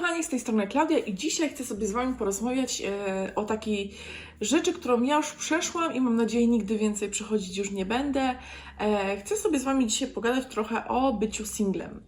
kochani, z tej strony Klaudia i dzisiaj chcę sobie z Wami porozmawiać e, o takiej rzeczy, którą ja już przeszłam i mam nadzieję nigdy więcej przechodzić już nie będę. E, chcę sobie z Wami dzisiaj pogadać trochę o byciu singlem.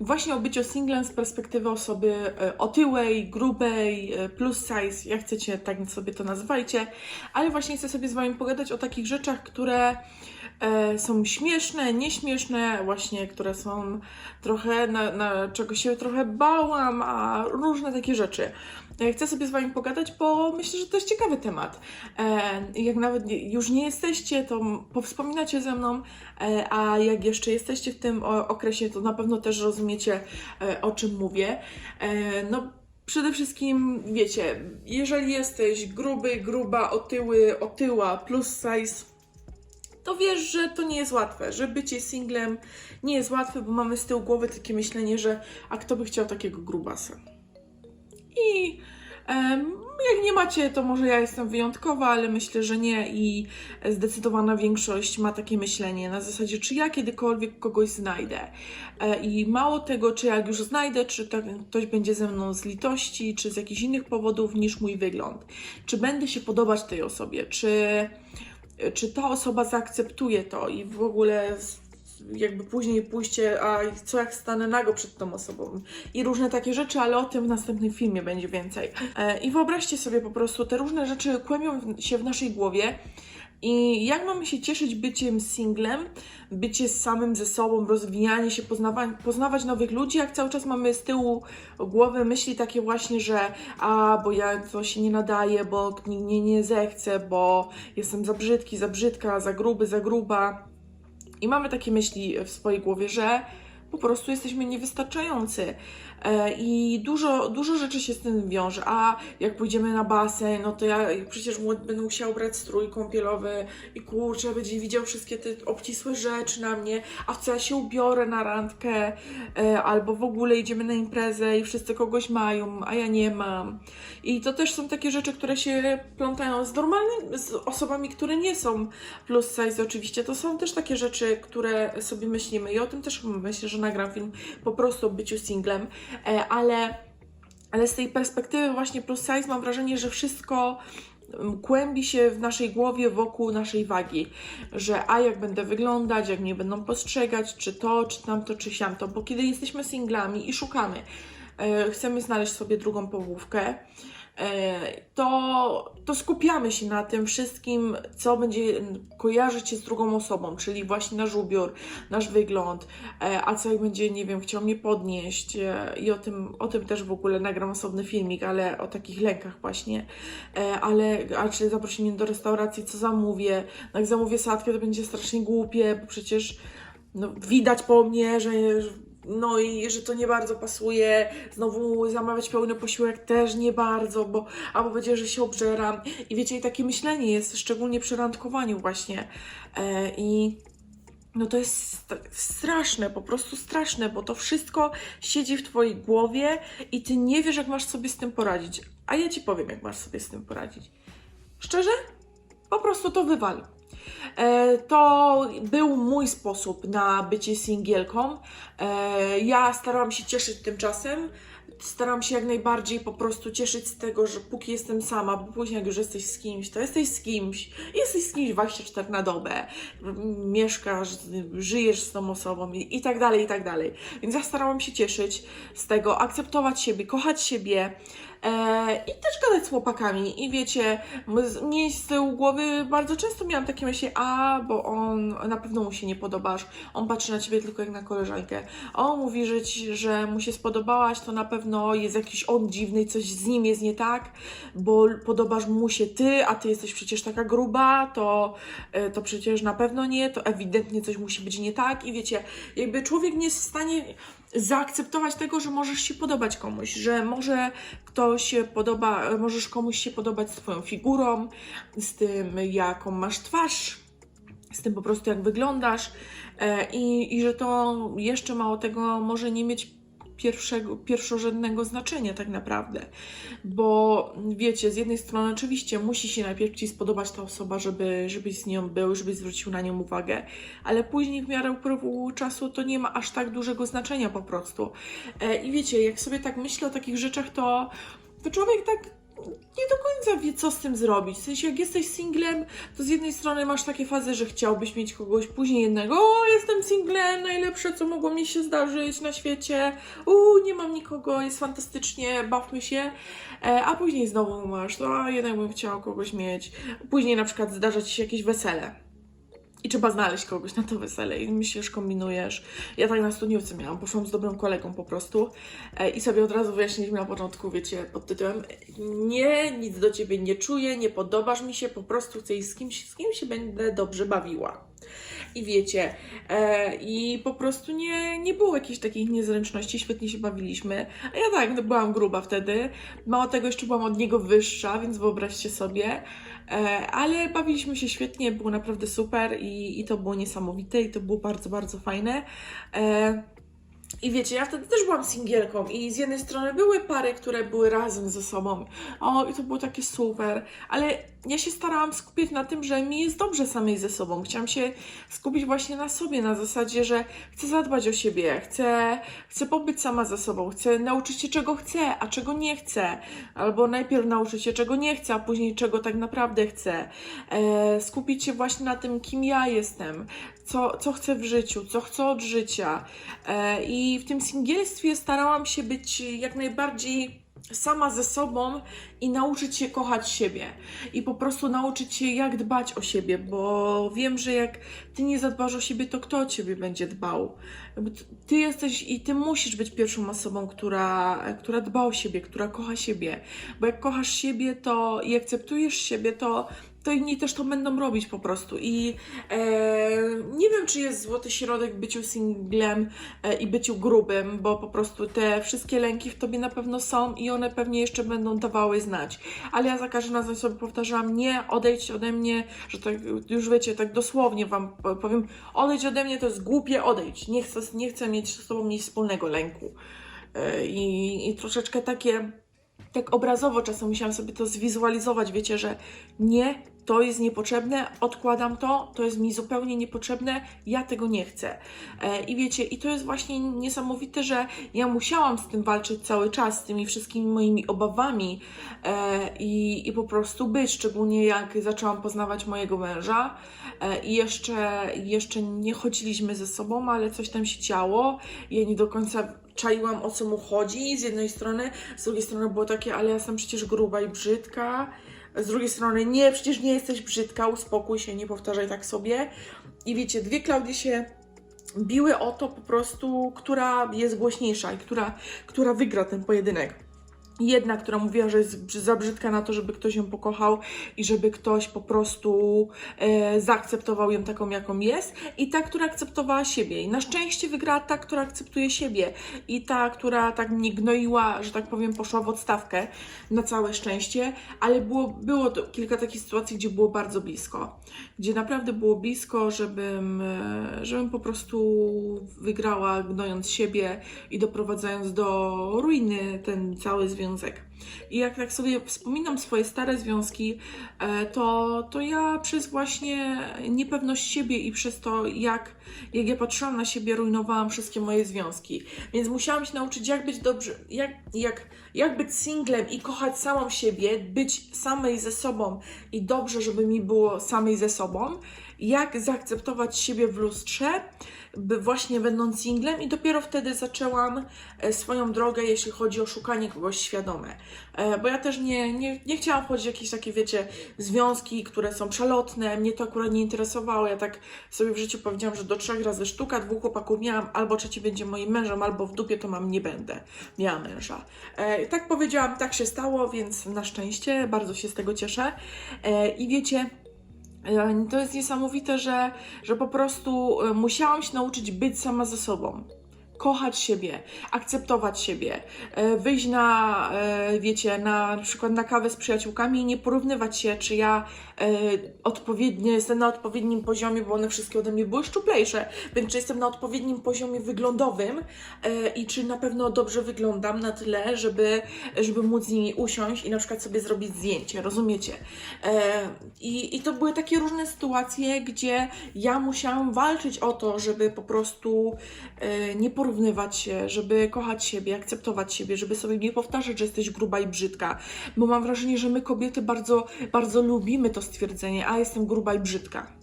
Właśnie o byciu singlem z perspektywy osoby e, otyłej, grubej, e, plus size, jak chcecie, tak sobie to nazywajcie, ale właśnie chcę sobie z Wami pogadać o takich rzeczach, które e, są śmieszne, nieśmieszne, właśnie, które są trochę, na, na czego się trochę bałam, a różne takie rzeczy. E, Chcę sobie z Wami pogadać, bo myślę, że to jest ciekawy temat. E, Jak nawet już nie jesteście, to powspominacie ze mną, e, a jak jeszcze jesteście w tym okresie, to na pewno też rozumiecie, o czym mówię. No, Przede wszystkim, wiecie, jeżeli jesteś gruby, gruba, otyły, otyła, plus size, wiesz, że to nie jest łatwe, że bycie singlem nie jest łatwe, bo mamy z tyłu głowy takie myślenie, że a kto by chciał takiego grubasa? I em, jak nie macie, to może ja jestem wyjątkowa, ale myślę, że nie i zdecydowana większość ma takie myślenie na zasadzie, czy ja kiedykolwiek kogoś znajdę. E, I mało tego, czy jak już znajdę, czy ktoś będzie ze mną z litości, czy z jakichś innych powodów niż mój wygląd. Czy będę się podobać tej osobie, czy czy ta osoba zaakceptuje to i w ogóle jakby później pójście, a co jak stanę nago przed tą osobą i różne takie rzeczy, ale o tym w następnym filmie będzie więcej. E, I wyobraźcie sobie po prostu, te różne rzeczy kłębią się w naszej głowie i jak mamy się cieszyć byciem singlem, bycie samym ze sobą, rozwijanie się, poznawa- poznawać nowych ludzi, jak cały czas mamy z tyłu głowy myśli takie właśnie, że a, bo ja się nie nadaje, bo nikt mnie nie zechce, bo jestem za brzydki, za brzydka, za gruby, za gruba. I mamy takie myśli w swojej głowie, że po prostu jesteśmy niewystarczający. E, I dużo, dużo rzeczy się z tym wiąże. A jak pójdziemy na basen, no to ja przecież mu- będę musiała brać strój kąpielowy i kurczę, będzie widział wszystkie te obcisłe rzeczy na mnie, a co ja się ubiorę na randkę, e, albo w ogóle idziemy na imprezę i wszyscy kogoś mają, a ja nie mam. I to też są takie rzeczy, które się plątają z normalnymi, z osobami, które nie są plus size oczywiście. To są też takie rzeczy, które sobie myślimy i o tym też myślę, że nagram film po prostu o byciu singlem, ale, ale z tej perspektywy właśnie plus size mam wrażenie, że wszystko mm, kłębi się w naszej głowie wokół naszej wagi, że a jak będę wyglądać, jak mnie będą postrzegać, czy to, czy tamto, czy siamto, bo kiedy jesteśmy singlami i szukamy, e, chcemy znaleźć sobie drugą połówkę, e, to, to skupiamy się na tym wszystkim, co będzie kojarzyć się z drugą osobą, czyli właśnie nasz ubiór, nasz wygląd, e, a co jak będzie, nie wiem, chciał mnie podnieść e, i o tym, o tym też w ogóle nagram osobny filmik, ale o takich lękach właśnie, E, ale, a czy zaprosi mnie do restauracji, co zamówię, no jak zamówię sadkę, to będzie strasznie głupie, bo przecież no, widać po mnie, że no i że to nie bardzo pasuje, znowu zamawiać pełny posiłek też nie bardzo, bo albo będzie, że się obżeram i wiecie, i takie myślenie jest, szczególnie przy randkowaniu właśnie e, i no to jest st- straszne, po prostu straszne, bo to wszystko siedzi w Twojej głowie i Ty nie wiesz, jak masz sobie z tym poradzić. A ja Ci powiem, jak masz sobie z tym poradzić. Szczerze? Po prostu to wywal. E, to był mój sposób na bycie singielką. E, ja starałam się cieszyć tym czasem. Staram się jak najbardziej po prostu cieszyć z tego, że póki jestem sama, bo później jak już jesteś z kimś, to jesteś z kimś. Jesteś z kimś 24 na dobę. Mieszkasz, żyjesz z tą osobą i, i tak dalej, i tak dalej. Więc ja starałam się cieszyć z tego, akceptować siebie, kochać siebie. E, I też gadać z chłopakami. I wiecie, mnie z tyłu głowy bardzo często miałam takie myśli, a bo on na pewno mu się nie podobasz, on patrzy na ciebie tylko jak na koleżankę. On mówi, że, ci, że mu się spodobałaś, to na pewno jest jakiś on dziwny, coś z nim jest nie tak, bo podobasz mu się ty, a ty jesteś przecież taka gruba, to, e, to przecież na pewno nie, to ewidentnie coś musi być nie tak. I wiecie, jakby człowiek nie jest w stanie zaakceptować tego, że możesz się podobać komuś, że może ktoś się podoba, możesz komuś się podobać z twoją figurą, z tym jaką masz twarz, z tym po prostu jak wyglądasz e, i, i że to jeszcze mało tego może nie mieć pierwszego, pierwszorzędnego znaczenia tak naprawdę. Bo wiecie, z jednej strony oczywiście musi się najpierw Ci spodobać ta osoba, żeby, żebyś z nią był, żebyś zwrócił na nią uwagę, ale później w miarę upływu czasu to nie ma aż tak dużego znaczenia po prostu. E, I wiecie, jak sobie tak myślę o takich rzeczach, to, to człowiek tak nie do końca wie, co z tym zrobić. W sensie, jak jesteś singlem, to z jednej strony masz takie fazy, że chciałbyś mieć kogoś, później jednego, o, jestem singlem, najlepsze, co mogło mi się zdarzyć na świecie, u, nie mam nikogo, jest fantastycznie, bawmy się, e, a później znowu masz, no, jednak bym chciał kogoś mieć. Później na przykład zdarza ci się jakieś wesele. I trzeba znaleźć kogoś na to wesele i myślisz, kombinujesz. Ja tak na studniówce miałam, poszłam z dobrym kolegą po prostu e, i sobie od razu wyjaśniliśmy na początku, wiecie, pod tytułem nie, nic do Ciebie nie czuję, nie podobasz mi się, po prostu chcę iść z kimś, z kim się będę dobrze bawiła. I wiecie, e, i po prostu nie, nie było jakichś takich niezręczności, świetnie się bawiliśmy. A ja tak, no, byłam gruba wtedy. Mało tego, jeszcze byłam od niego wyższa, więc wyobraźcie sobie. E, ale bawiliśmy się świetnie, było naprawdę super i, i to było niesamowite i to było bardzo, bardzo fajne. E, i wiecie, ja wtedy też byłam singielką i z jednej strony były pary, które były razem ze sobą. O, i to było takie super, ale ja się starałam skupić na tym, że mi jest dobrze samej ze sobą. Chciałam się skupić właśnie na sobie, na zasadzie, że chcę zadbać o siebie, chcę, chcę pobyć sama ze sobą, chcę nauczyć się czego chcę, a czego nie chcę. Albo najpierw nauczyć się czego nie chcę, a później czego tak naprawdę chcę. E, skupić się właśnie na tym, kim ja jestem, co, co chcę w życiu, co chcę od życia. E, I w tym singielstwie starałam się być jak najbardziej sama ze sobą i nauczyć się kochać siebie. I po prostu nauczyć się, jak dbać o siebie, bo wiem, że jak ty nie zadbasz o siebie, to kto o ciebie będzie dbał? Ty jesteś i ty musisz być pierwszą osobą, która, która dba o siebie, która kocha siebie. Bo jak kochasz siebie to i akceptujesz siebie, to to inni też to będą robić po prostu. I e, nie wiem, czy jest złoty środek byciu singlem e, i byciu grubym, bo po prostu te wszystkie lęki w tobie na pewno są i one pewnie jeszcze będą dawały znać. Ale ja za każdym razem sobie powtarzałam, nie odejdź ode mnie, że tak już wiecie, tak dosłownie wam powiem, odejdź ode mnie to jest głupie, odejdź. Nie chcę, nie chcę mieć z tobą nic wspólnego lęku. E, I, I troszeczkę takie tak obrazowo czasem musiałam sobie to zwizualizować, wiecie, że nie, to jest niepotrzebne, odkładam to, to jest mi zupełnie niepotrzebne, ja tego nie chcę. E, I wiecie, i to jest właśnie niesamowite, że ja musiałam z tym walczyć cały czas, z tymi wszystkimi moimi obawami e, i, i po prostu być, szczególnie jak zaczęłam poznawać mojego męża e, i jeszcze, jeszcze nie chodziliśmy ze sobą, ale coś tam się działo, ja nie do końca czaiłam o co mu chodzi z jednej strony, z drugiej strony było takie, ale ja jestem przecież gruba i brzydka, z drugiej strony nie, przecież nie jesteś brzydka, uspokój się, nie powtarzaj tak sobie. I wiecie, dwie Klaudie się biły o to po prostu, która jest głośniejsza i która, która wygra ten pojedynek. Jedna, która mówiła, że jest za brzydka na to, żeby ktoś ją pokochał i żeby ktoś po prostu e, zaakceptował ją taką, jaką jest, i ta, która akceptowała siebie. I na szczęście wygrała ta, która akceptuje siebie, i ta, która tak mnie gnoiła, że tak powiem, poszła w odstawkę na całe szczęście, ale było, było to kilka takich sytuacji, gdzie było bardzo blisko. Gdzie naprawdę było blisko, żebym, e, żebym po prostu wygrała, gnojąc siebie i doprowadzając do ruiny ten cały związek związek. I jak tak sobie wspominam swoje stare związki, e, to, to ja przez właśnie niepewność siebie i przez to, jak, jak ja patrzyłam na siebie, rujnowałam wszystkie moje związki. Więc musiałam się nauczyć, jak być dobrze, jak, jak, jak być singlem i kochać samą siebie, być samej ze sobą i dobrze, żeby mi było samej ze sobą, jak zaakceptować siebie w lustrze, by właśnie będąc singlem i dopiero wtedy zaczęłam e, swoją drogę, jeśli chodzi o szukanie kogoś świadome. E, Bo ja też nie, nie, nie chciałam wchodzić w jakieś takie, wiecie, związki, które są przelotne, mnie to akurat nie interesowało. Ja tak sobie w życiu powiedziałam, że do trzech razy sztuka, dwóch chłopaków miałam, albo trzeci będzie moim mężem, albo w dupie to mam nie będę miała męża. E, tak powiedziałam, tak się stało, więc na szczęście bardzo się z tego cieszę. E, I wiecie, E, To jest niesamowite, że, że po prostu e, musiałam się nauczyć być sama ze sobą. Kochać siebie, akceptować siebie, e, wyjść na, e, wiecie, na, na przykład na kawę z przyjaciółkami i nie porównywać się, czy ja e, odpowiednio jestem na odpowiednim poziomie, bo one wszystkie ode mnie były szczuplejsze, więc czy jestem na odpowiednim poziomie wyglądowym i czy na pewno dobrze wyglądam na tyle, żeby, żeby móc z nimi usiąść i na przykład sobie zrobić zdjęcie, rozumiecie? I, I to były takie różne sytuacje, gdzie ja musiałam walczyć o to, żeby po prostu nie porównywać się, żeby kochać siebie, akceptować siebie, żeby sobie nie powtarzać, że jesteś gruba i brzydka, bo mam wrażenie, że my kobiety bardzo, bardzo lubimy to stwierdzenie, a jestem gruba i brzydka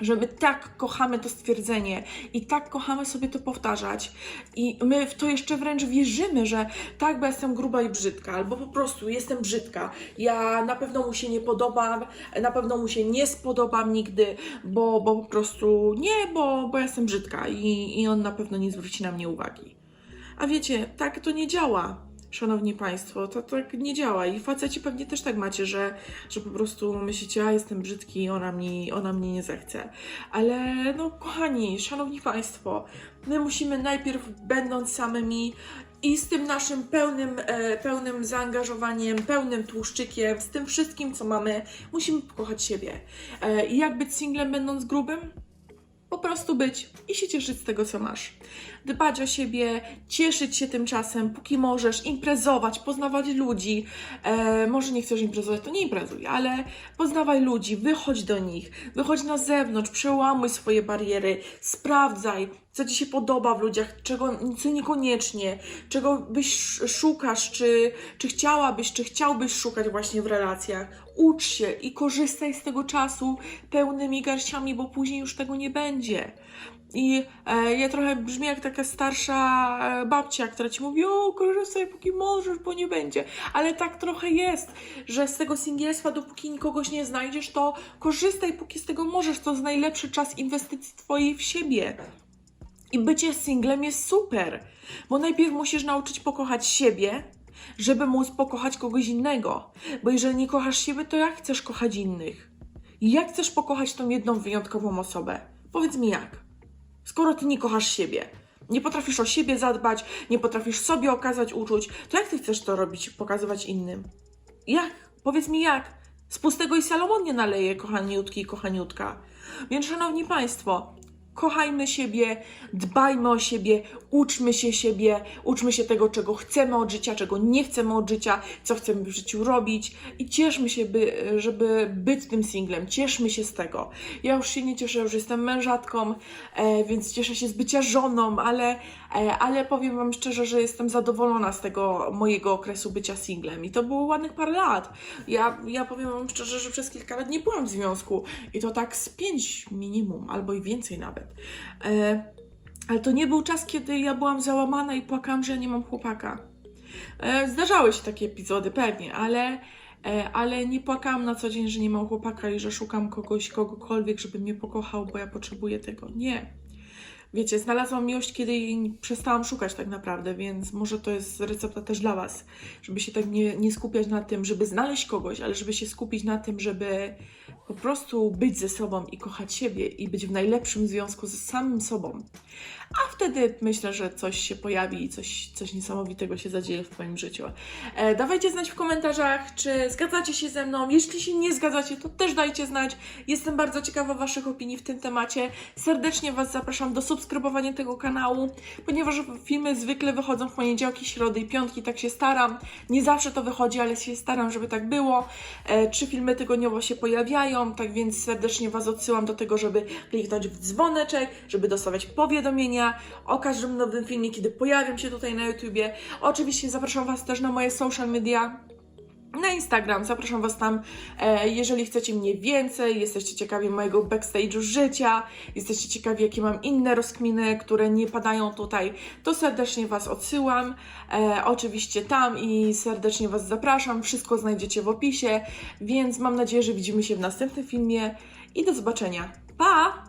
że my tak kochamy to stwierdzenie i tak kochamy sobie to powtarzać i my w to jeszcze wręcz wierzymy, że tak, bo jestem gruba i brzydka, albo po prostu jestem brzydka, ja na pewno mu się nie podobam, na pewno mu się nie spodobam nigdy, bo, bo po prostu nie, bo, bo jestem brzydka i, i on na pewno nie zwróci na mnie uwagi. A wiecie, tak to nie działa. Szanowni Państwo, to tak nie działa i faceci pewnie też tak macie, że, że po prostu myślicie, a jestem brzydki ona mnie, ona mnie nie zechce. Ale no kochani, Szanowni Państwo, my musimy najpierw będąc samymi i z tym naszym pełnym, e, pełnym zaangażowaniem, pełnym tłuszczykiem, z tym wszystkim, co mamy, musimy pokochać siebie. E, I jak być singlem będąc grubym? po prostu być i się cieszyć z tego, co masz. Dbać o siebie, cieszyć się tym czasem, póki możesz, imprezować, poznawać ludzi. E, może nie chcesz imprezować, to nie imprezuj, ale poznawaj ludzi, wychodź do nich, wychodź na zewnątrz, przełamuj swoje bariery, sprawdzaj, co ci się podoba w ludziach, czego co niekoniecznie, czego byś sz- szukasz, czy, czy chciałabyś, czy chciałbyś szukać właśnie w relacjach. Ucz się i korzystaj z tego czasu pełnymi garściami, bo później już tego nie będzie. I e, ja trochę brzmię jak taka starsza e, babcia, która ci mówi, o, korzystaj póki możesz, bo nie będzie. Ale tak trochę jest, że z tego singielstwa, dopóki nikogoś nie znajdziesz, to korzystaj póki z tego możesz. To jest najlepszy czas inwestycji twojej w siebie. I bycie singlem jest super, bo najpierw musisz nauczyć pokochać siebie, żeby móc pokochać kogoś innego. Bo jeżeli nie kochasz siebie, to jak chcesz kochać innych? Jak chcesz pokochać tą jedną wyjątkową osobę? Powiedz mi jak. Skoro ty nie kochasz siebie, nie potrafisz o siebie zadbać, nie potrafisz sobie okazać uczuć, to jak ty chcesz to robić, pokazywać innym? Jak? Powiedz mi jak? Z pustego i Salomon nie naleje, kochaniutki i kochaniutka. Więc, szanowni państwo, kochajmy siebie, dbajmy o siebie, uczmy się siebie, uczmy się tego, czego chcemy od życia, czego nie chcemy od życia, co chcemy w życiu robić i cieszmy się, by, żeby być tym singlem, cieszmy się z tego. Ja już się nie cieszę, już jestem mężatką, e, więc cieszę się z bycia żoną, ale, e, ale powiem Wam szczerze, że jestem zadowolona z tego mojego okresu bycia singlem i to było ładnych parę lat. Ja, ja powiem Wam szczerze, że przez kilka lat nie byłam w związku i to tak z pięć minimum, albo i więcej nawet. E, ale to nie był czas, kiedy ja byłam załamana i płakałam, że nie mam chłopaka. E, zdarzały się takie epizody, pewnie, ale, e, ale nie płakałam na co dzień, że nie mam chłopaka i że szukam kogoś, kogokolwiek, żeby mnie pokochał, bo ja potrzebuję tego. Nie. Wiecie, znalazłam miłość, kiedy jej przestałam szukać tak naprawdę, więc może to jest recepta też dla Was, żeby się tak nie, nie skupiać na tym, żeby znaleźć kogoś, ale żeby się skupić na tym, żeby po prostu być ze sobą i kochać siebie i być w najlepszym związku ze samym sobą. A wtedy myślę, że coś się pojawi i coś, coś niesamowitego się zadzieje w Twoim życiu. E, dawajcie znać w komentarzach, czy zgadzacie się ze mną. Jeśli się nie zgadzacie, to też dajcie znać. Jestem bardzo ciekawa Waszych opinii w tym temacie. Serdecznie Was zapraszam do subskrybowania tego kanału, ponieważ filmy zwykle wychodzą w poniedziałki, środy i piątki, tak się staram. Nie zawsze to wychodzi, ale się staram, żeby tak było. E, trzy filmy tygodniowo się pojawiają, tak więc serdecznie Was odsyłam do tego, żeby kliknąć w dzwoneczek, żeby dostawać powiadomienia o każdym nowym filmie, kiedy pojawiam się tutaj na YouTubie. Oczywiście zapraszam Was też na moje social media. Na Instagram, zapraszam Was tam, e, jeżeli chcecie mnie więcej, jesteście ciekawi mojego backstage'u życia, jesteście ciekawi, jakie mam inne rozkminy, które nie padają tutaj, to serdecznie Was odsyłam, e, oczywiście tam i serdecznie Was zapraszam, wszystko znajdziecie w opisie, więc mam nadzieję, że widzimy się w następnym filmie i do zobaczenia. Pa!